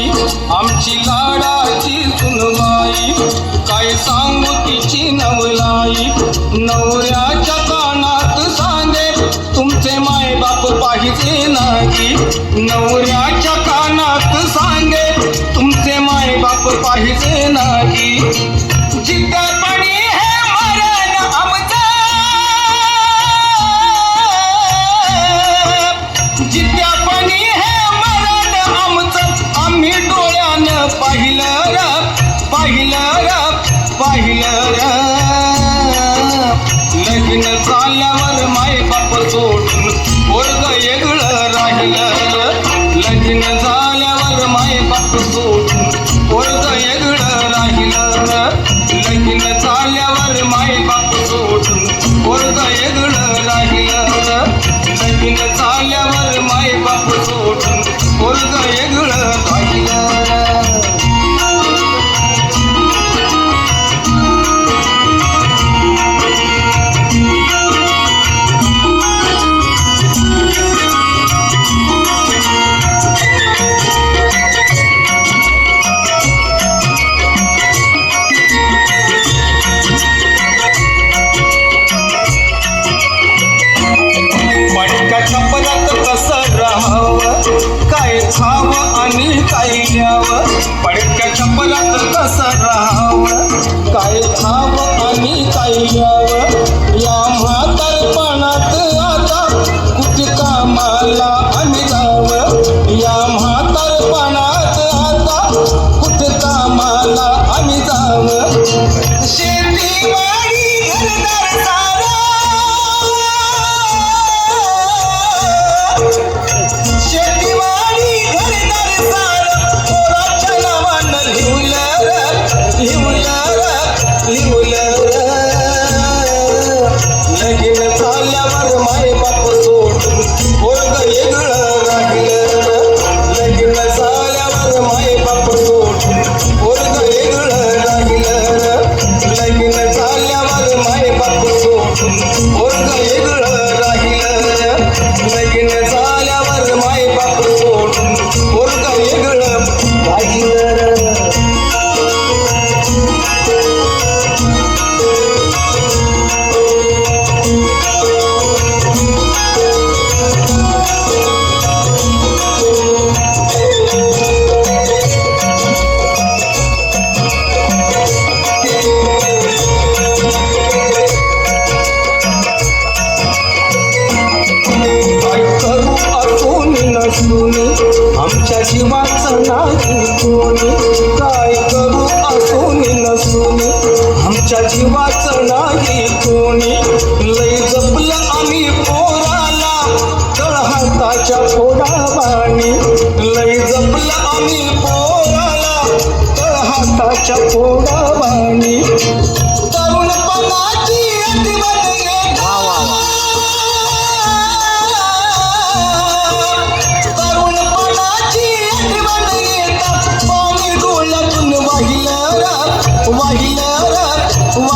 माई आमची लाडाची सुनबाई काय सांगू तिची नवलाई नवऱ्या सोडून पोरग येगळं राहिलं लग्न झाल्यावर माय बाप सोडून पोरग येगळं राहिलं लग्न झाल्यावर माय बाप सोडून पोरग येगळं राहिलं लग्न झाल्यावर माय बाप सोडून पोरग येगळं राहिलं. याव पडक्या चंबलात कसा राहावं? काय खावं आणि काय यावं? मला जीवाच नाही कोणी. लय जपलं आम्ही पोराला तळहाताच्या पोराबाणी लय जपलं आम्ही पोराला तळहाताच्या पोराबाणी तरुण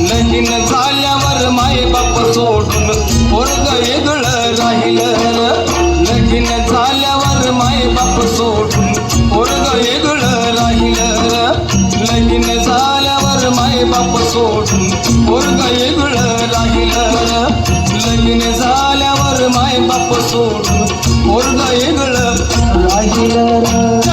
लगीन झाल्यावर माय बाप सोडून पोरग वेगळं राहिलं लगीन झाल्यावर माय बाप सोडून पोरग वेगळं राहिलं लगीन झाल्यावर माय बाप सोडून पोरग वेगळं राहिलं लगीन झाल्यावर माय बाप सोडून पोरग वेगळं राहिलं